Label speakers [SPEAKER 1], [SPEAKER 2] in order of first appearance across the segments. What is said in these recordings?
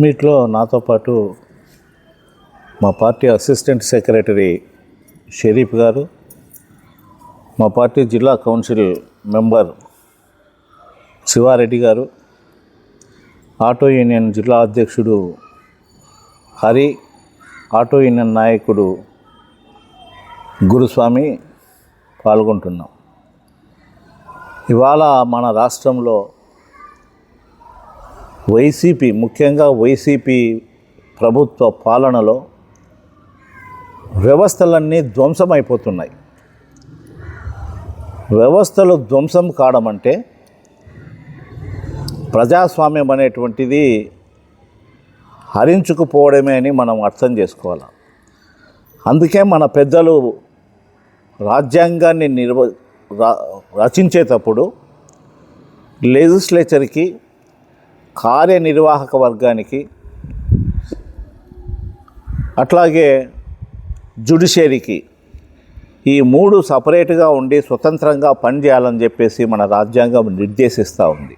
[SPEAKER 1] మీట్లో నాతో పాటు మా పార్టీ అసిస్టెంట్ సెక్రటరీ షరీఫ్ గారు మా పార్టీ జిల్లా కౌన్సిల్ మెంబర్ శివారెడ్డి గారు ఆటో యూనియన్ జిల్లా అధ్యక్షుడు హరి ఆటో యూనియన్ నాయకుడు గురుస్వామి పాల్గొంటున్నాం. ఇవాళ మన రాష్ట్రంలో వైసీపీ ముఖ్యంగా వైసీపీ ప్రభుత్వ పాలనలో వ్యవస్థలన్నీ ధ్వంసమైపోతున్నాయి. వ్యవస్థలు ధ్వంసం కావడం అంటే ప్రజాస్వామ్యం అనేటువంటిది హరించుకుపోవడమే అని మనం అర్థం చేసుకోవాలి. అందుకే మన పెద్దలు రాజ్యాంగాన్ని నిర్వ రచించేటప్పుడు లెజిస్లేచర్కి కార్యనిర్వాహక వర్గానికి అట్లాగే జుడిషియరీకి ఈ మూడు సపరేట్గా ఉండి స్వతంత్రంగా పనిచేయాలని చెప్పేసి మన రాజ్యాంగం నిర్దేశిస్తూ ఉంది.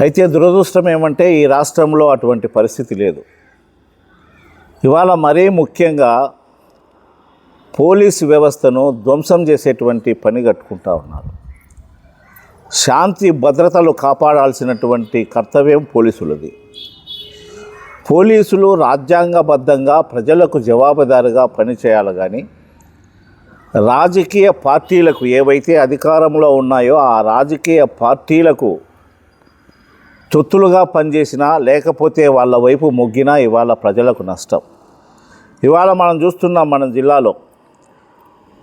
[SPEAKER 1] అయితే దురదృష్టం ఏమంటే ఈ రాష్ట్రంలో అటువంటి పరిస్థితి లేదు. ఇవాళ మరీ ముఖ్యంగా పోలీసు వ్యవస్థను ధ్వంసం చేసేటువంటి పని కట్టుకుంటా ఉన్నారు. శాంతి భద్రతలు కాపాడాల్సినటువంటి కర్తవ్యం పోలీసులది. పోలీసులు రాజ్యాంగబద్ధంగా ప్రజలకు జవాబుదారుగా పనిచేయాలి కానీ రాజకీయ పార్టీలకు ఏవైతే అధికారంలో ఉన్నాయో ఆ రాజకీయ పార్టీలకు తొత్తులుగా పనిచేసినా లేకపోతే వాళ్ళ వైపు మొగ్గినా ఇవాళ ప్రజలకు నష్టం. ఇవాళ మనం చూస్తున్నాం మన జిల్లాలో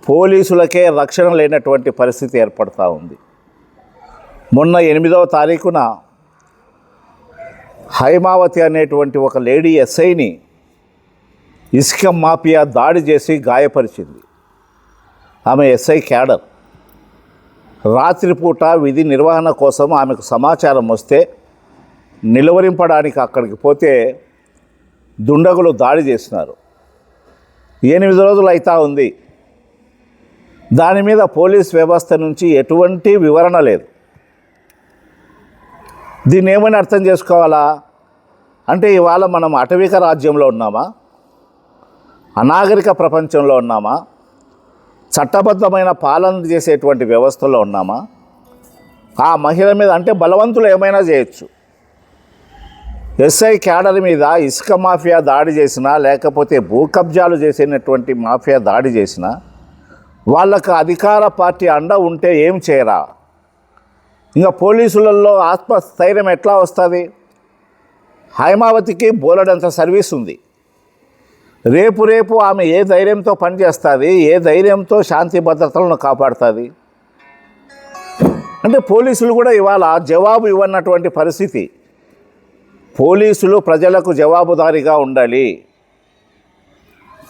[SPEAKER 1] పోలీసులకే రక్షణ లేనటువంటి పరిస్థితి ఏర్పడతా ఉంది. మొన్న ఎనిమిదవ తారీఖున హైమావతి అనేటువంటి ఒక లేడీ ఎస్ఐని ఇసుక మాఫియా దాడి చేసి గాయపరిచింది. ఆమె ఎస్ఐ క్యాడర్. రాత్రిపూట విధి నిర్వహణ కోసం ఆమెకు సమాచారం వస్తే నిలువరింపడానికి అక్కడికి పోతే దుండగులు దాడి చేసినారు. ఎనిమిది రోజులు అయితా ఉంది. దాని మీద పోలీస్ వ్యవస్థ నుంచి ఎటువంటి వివరణ లేదు. దీన్ని ఏమని అర్థం చేసుకోవాలా? అంటే ఇవాళ మనం అటవిక రాజ్యంలో ఉన్నామా? అనాగరిక ప్రపంచంలో ఉన్నామా? చట్టబద్ధమైన పాలన చేసేటువంటి వ్యవస్థలో ఉన్నామా? ఆ మహిళ మీద అంటే బలవంతులు ఏమైనా చేయొచ్చు. ఎస్ఐ క్యాడర్ మీద ఇసుక మాఫియా దాడి చేసినా లేకపోతే భూకబ్జాలు చేసినటువంటి మాఫియా దాడి చేసినా వాళ్ళకు అధికార పార్టీ అండ ఉంటే ఏం చేయరా? ఇంకా పోలీసులలో ఆత్మస్థైర్యం ఎట్లా వస్తుంది? హైమావతికి బోలెడంత సర్వీస్ ఉంది. రేపు రేపు ఆమె ఏ ధైర్యంతో పనిచేస్తుంది? ఏ ధైర్యంతో శాంతి భద్రతలను కాపాడుతుంది? అంటే పోలీసులు కూడా ఇవాళ జవాబు ఇవ్వనటువంటి పరిస్థితి. పోలీసులు ప్రజలకు జవాబుదారీగా ఉండాలి.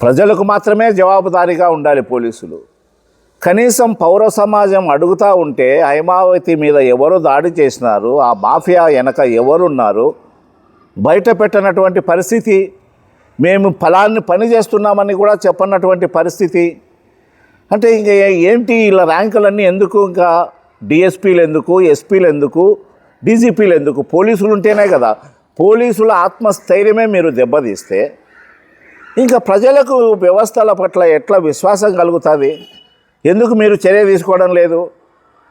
[SPEAKER 1] ప్రజలకు మాత్రమే జవాబుదారీగా ఉండాలి పోలీసులు. కనీసం పౌర సమాజం అడుగుతూ ఉంటే హైమావతి మీద ఎవరు దాడి చేసినారు ఆ మాఫియా వెనక ఎవరున్నారు బయట పెట్టనటువంటి పరిస్థితి మేము ఫలాన్ని పని చేస్తున్నామని కూడా చెప్పనటువంటి పరిస్థితి. అంటే ఇంక ఏంటి ఇలా ర్యాంకులన్నీ ఎందుకు ఇంకా డిఎస్పీలు ఎందుకు ఎస్పీలు ఎందుకు డీజీపీలు ఎందుకు? పోలీసులు ఉంటేనే కదా. పోలీసుల ఆత్మస్థైర్యమే మీరు దెబ్బతీస్తే ఇంకా ప్రజలకు వ్యవస్థల పట్ల ఎట్లా విశ్వాసం కలుగుతుంది? ఎందుకు మీరు చర్య తీసుకోవడం లేదు?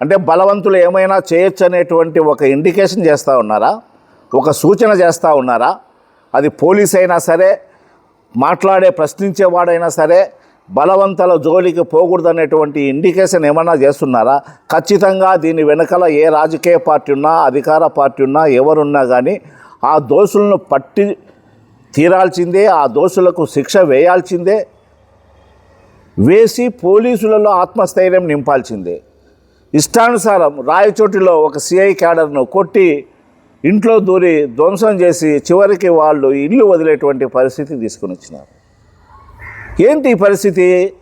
[SPEAKER 1] అంటే బలవంతులు ఏమైనా చేయొచ్చు అనేటువంటి ఒక ఇండికేషన్ చేస్తూ ఉన్నారా? ఒక సూచన చేస్తూ ఉన్నారా? అది పోలీస్ అయినా సరే మాట్లాడే ప్రశ్నించేవాడైనా సరే బలవంతుల జోలికి పోకూడదనేటువంటి ఇండికేషన్ ఏమన్నా చేస్తున్నారా? ఖచ్చితంగా దీని వెనకాల ఏ రాజకీయ పార్టీ ఉన్నా అధికార పార్టీ ఉన్నా ఎవరున్నా కానీ ఆ దోషులను పట్టి తీరాల్సిందే ఆ దోషులకు శిక్ష వేయాల్సిందే వేసి పోలీసులలో ఆత్మస్థైర్యం నింపాల్సిందే. ఇష్టానుసారం రాయచోటిలో ఒక సిఐ క్యాడర్ను కొట్టి ఇంట్లో దూరి ధ్వంసం చేసి చివరికి వాళ్ళు ఇల్లు వదిలేటువంటి పరిస్థితి తీసుకుని వచ్చినారు. ఏంటి ఈ పరిస్థితి?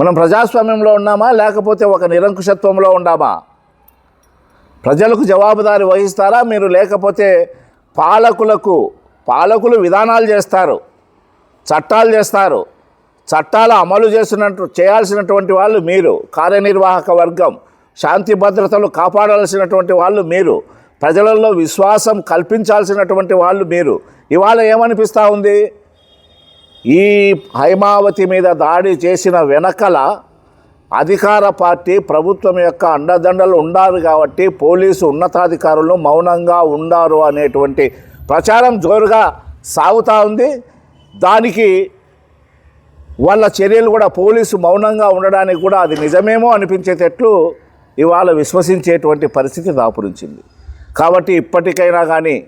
[SPEAKER 1] మనం ప్రజాస్వామ్యంలో ఉన్నామా? లేకపోతే ఒక నిరంకుశత్వంలో ఉన్నామా ప్రజలకు జవాబుదారి వహిస్తారా? మీరు లేకపోతే పాలకులకు పాలకులు విధానాలు చేస్తారు చట్టాలు చేస్తారు. చట్టాలు అమలు చేసినట్టు చేయాల్సినటువంటి వాళ్ళు మీరు కార్యనిర్వాహక వర్గం శాంతి భద్రతలు కాపాడాల్సినటువంటి వాళ్ళు మీరు ప్రజలలో విశ్వాసం కల్పించాల్సినటువంటి వాళ్ళు మీరు. ఇవాళ ఏమనిపిస్తూ ఉంది? ఈ హైమావతి మీద దాడి చేసిన వెనకల అధికార పార్టీ ప్రభుత్వం యొక్క అండదండలు ఉండారు కాబట్టి పోలీసు ఉన్నతాధికారులు మౌనంగా ఉండారు అనేటువంటి ప్రచారం జోరుగా సాగుతూ ఉంది. దానికి వాళ్ళ చర్యలు కూడా పోలీసు మౌనంగా ఉండడానికి కూడా అది నిజమేమో అనిపించేటట్లు ఇవాళ విశ్వసించేటువంటి పరిస్థితి దాపురించింది. కాబట్టి ఇప్పటికైనా కానీ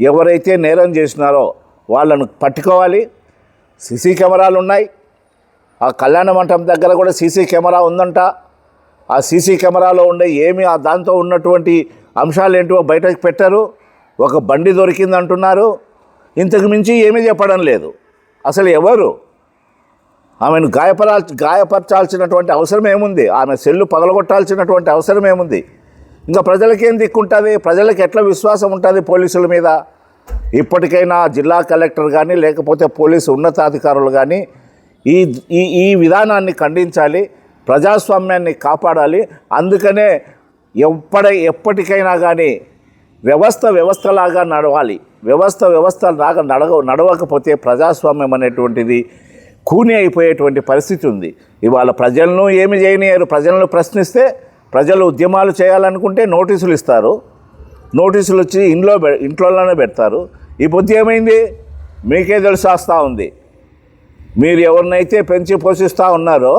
[SPEAKER 1] ఎవరైతే నేరం చేసినారో వాళ్ళను పట్టుకోవాలి. సీసీ కెమెరాలు ఉన్నాయి. ఆ కళ్యాణ మంటపం దగ్గర కూడా సీసీ కెమెరా ఉందంట. ఆ సీసీ కెమెరాలో ఉండే ఏమి ఆ దాంతో ఉన్నటువంటి అంశాలు ఏంటో బయటకు పెట్టారు. ఒక బండి దొరికింది అంటున్నారు ఇంతకు మించి ఏమీ చెప్పడం లేదు. అసలు ఎవరు? ఆమెను గాయపరా గాయపరచాల్సినటువంటి అవసరం ఏముంది? ఆమె సెల్లు పగలగొట్టాల్సినటువంటి అవసరం ఏముంది? ఇంకా ప్రజలకేం దిక్కుంటుంది? ప్రజలకు ఎట్లా విశ్వాసం ఉంటుంది పోలీసుల మీద? ఇప్పటికైనా జిల్లా కలెక్టర్ కానీ లేకపోతే పోలీసు ఉన్నతాధికారులు కానీ ఈ ఈ ఈ విధానాన్ని ఖండించాలి ప్రజాస్వామ్యాన్ని కాపాడాలి. అందుకనే ఎప్పటి ఎప్పటికైనా కానీ వ్యవస్థ వ్యవస్థలాగా నడవాలి. వ్యవస్థ వ్యవస్థ లాగా నడవ నడవకపోతే ప్రజాస్వామ్యం అనేటువంటిది కూని అయిపోయేటువంటి పరిస్థితి ఉంది. ఇవాళ ప్రజలను ఏమి చేయనియరు. ప్రజలను ప్రశ్నిస్తే ప్రజలు ఉద్యమాలు చేయాలనుకుంటే నోటీసులు ఇస్తారు. నోటీసులు వచ్చి ఇంట్లో ఇంట్లోనే పెడతారు. ఈ బుద్ధి ఏమైంది? మీకే తెలిసేస్తూ ఉంది. మీరు ఎవరినైతే పెంచి పోషిస్తూ ఉన్నారో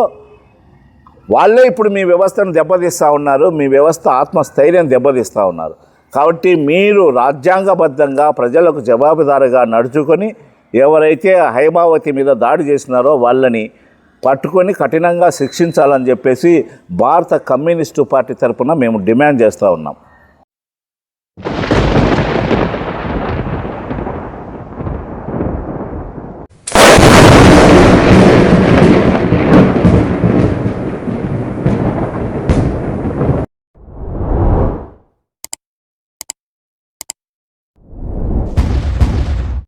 [SPEAKER 1] వాళ్ళే ఇప్పుడు మీ వ్యవస్థను దెబ్బతీస్తూ ఉన్నారు. మీ వ్యవస్థ ఆత్మస్థైర్యం దెబ్బతీస్తూ ఉన్నారు. కాబట్టి మీరు రాజ్యాంగబద్ధంగా ప్రజలకు జవాబుదారుగా నడుచుకొని ఎవరైతే హైమావతి మీద దాడి చేసినారో వాళ్ళని పట్టుకొని కఠినంగా శిక్షించాలని చెప్పేసి భారత కమ్యూనిస్టు పార్టీ తరఫున మేము డిమాండ్ చేస్తూ ఉన్నాం.